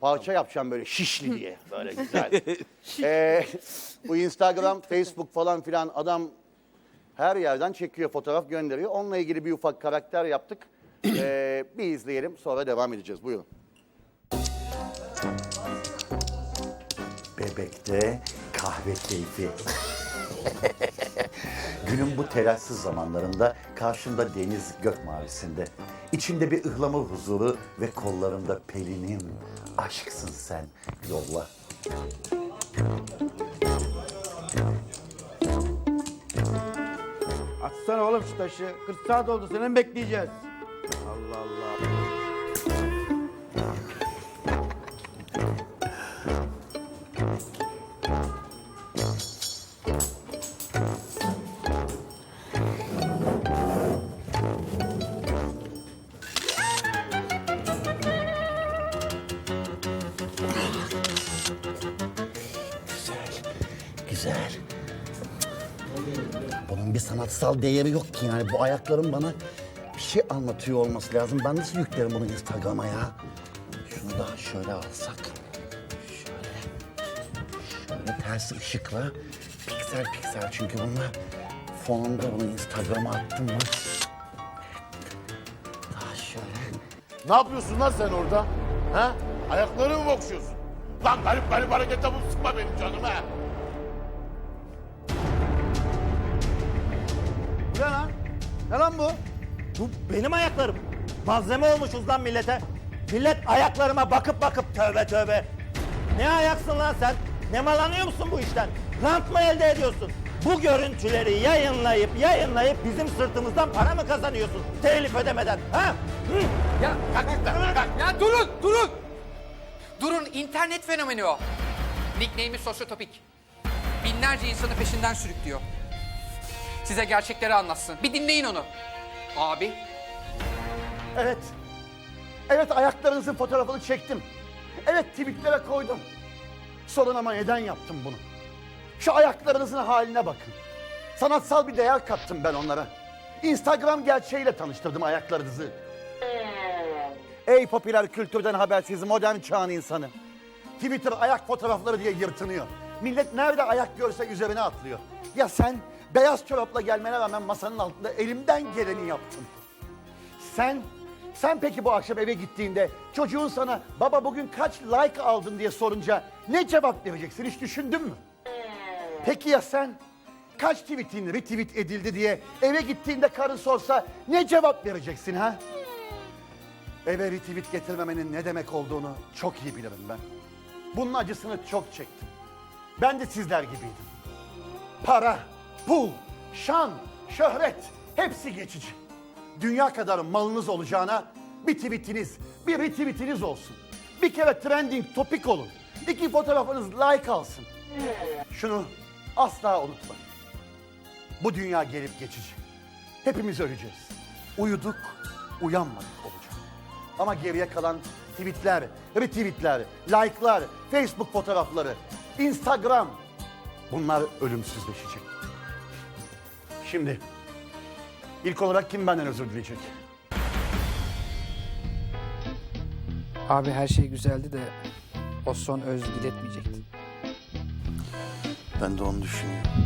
Parça yapacağım böyle şişli diye. Böyle güzel. Ee, bu Instagram, Facebook falan filan adam her yerden çekiyor, fotoğraf gönderiyor. Onunla ilgili bir ufak karakter yaptık. Ee, bir izleyelim sonra devam edeceğiz. Buyurun. Bebekte kahve keyfi. Günün bu telassız zamanlarında karşımda deniz gök mavisinde. İçinde bir ıhlamur huzuru ve kollarında pelinim. Aşksın sen yolla. Atsana oğlum şu taşı. 40 saat oldu seni mi bekleyeceğiz? Allah Allah. Güzel. Bunun bir sanatsal değeri yok ki yani. Bu ayakların bana bir şey anlatıyor olması lazım. Ben nasıl yüklerim bunu Instagram'a ya? Şunu da şöyle alsak. Şöyle. Şöyle ters ışıkla. Piksel piksel çünkü bunlar. Fonunda bunu Instagram'a attım mı? Daha şöyle. Ne yapıyorsun lan sen orada? Ha? Ayaklarını mı okşuyorsun? Lan garip garip hareket yapıp sıkma benim canımı ha. Bu ne lan? Ne lan bu? Bu benim ayaklarım. Malzeme olmuşuz lan millete. Millet ayaklarıma bakıp bakıp tövbe tövbe. Ne ayaksın lan sen? Ne malanıyor musun bu işten? Rant mı elde ediyorsun? Bu görüntüleri yayınlayıp yayınlayıp bizim sırtımızdan para mı kazanıyorsun? Telif ödemeden. Ha? Hı? Ya, ya durun, durun. Durun, internet fenomeni o. Nickname'i sosyotopik. Binlerce insanı peşinden sürüklüyor. Size gerçekleri anlatsın. Bir dinleyin onu. Abi, Evet. Evet ayaklarınızın fotoğrafını çektim. Evet tweetlere koydum. Sorun ama neden yaptım bunu? Şu ayaklarınızın haline bakın. Sanatsal bir değer kattım ben onlara. Instagram gerçeğiyle tanıştırdım ayaklarınızı. Ey popüler kültürden habersiz modern çağın insanı. Twitter ayak fotoğrafları diye yırtınıyor. Millet nerede ayak görse üzerine atlıyor. Ya sen beyaz çorapla gelmene rağmen masanın altında elimden geleni yaptın. Sen, sen peki bu akşam eve gittiğinde çocuğun sana baba bugün kaç like aldın diye sorunca ne cevap vereceksin hiç düşündün mü? Peki ya sen kaç tweetin retweet edildi diye eve gittiğinde karın sorsa ne cevap vereceksin ha? Eve retweet getirmemenin ne demek olduğunu çok iyi bilirim ben. Bunun acısını çok çektim. Ben de sizler gibiydim. Para, pul, şan, şöhret hepsi geçici. Dünya kadar malınız olacağına bir tweetiniz, bir retweetiniz olsun. Bir kere trending topik olun. İki fotoğrafınız like alsın. Şunu asla unutmayın. Bu dünya gelip geçici. Hepimiz öleceğiz. Uyuduk, uyanmadık olacak. Ama geriye kalan tweetler, retweetler, like'lar, Facebook fotoğrafları, Instagram bunlar ölümsüzleşecek. Şimdi ilk olarak kim benden özür dileyecek? Abi her şey güzeldi de o son öz diletmeyecekti. Ben de onu düşünüyorum.